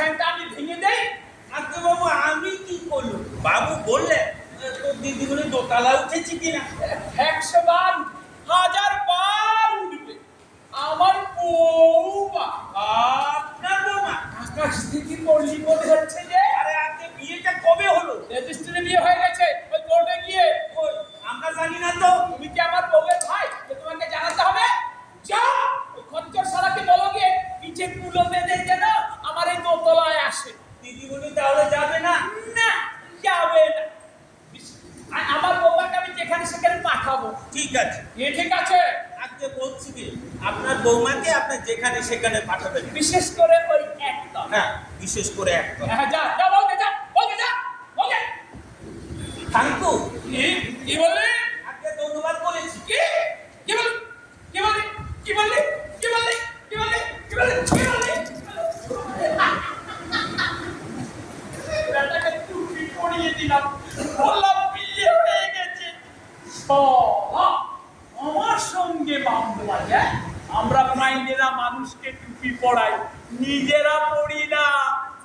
ঠ্যাংটা আমি ভেঙে দেই। আজকে বাবু আমি কি করল বাবু বললে তোর দিদিগুলো দোতলা উঠেছি কিনা? একশো বার হাজার বার উঠবে। আমার বৌমা আপনার বৌমা। আকাশ থেকে পড়লি বলে হচ্ছে যে। আরে আজকে বিয়েটা কবে হলো? রেজিস্ট্রি বিয়ে হয়ে গেছে। ওই কোর্টে গিয়ে। ওই আমরা জানি না তো। তুমি কি আমার বউয়ের ভাই? তোমাকে জানাতে হবে। যা খঞ্চর সারাকে বলো গিয়ে। পিছে কুলো বেঁধে যেখানে পাঠাবো। ঠিক আছে। এ ঠিক আছে? আজকে বলছি কি আপনার বৌমাকে আপনি যেখানে সেখানে পাঠাবেন। বিশেষ করে ওই একদম হ্যাঁ বিশেষ করে একটা হ্যাঁ যা যা বলকে যা বলকে যা বলকে থাঙ্কু কি কি বললি? আজকে ধন্যবাদ বলেছি। কি কি বললি কি বললি? কি বললি? কি বললি? কি বললি? কি বললি? কি বললি? বেটাকে টুপি পরিয়ে দিলাম। বাবা, আমার সঙ্গে মামলা যায় আমরা মাইনেরা মানুষকে টুপি পড়াই নিজেরা পড়ি না।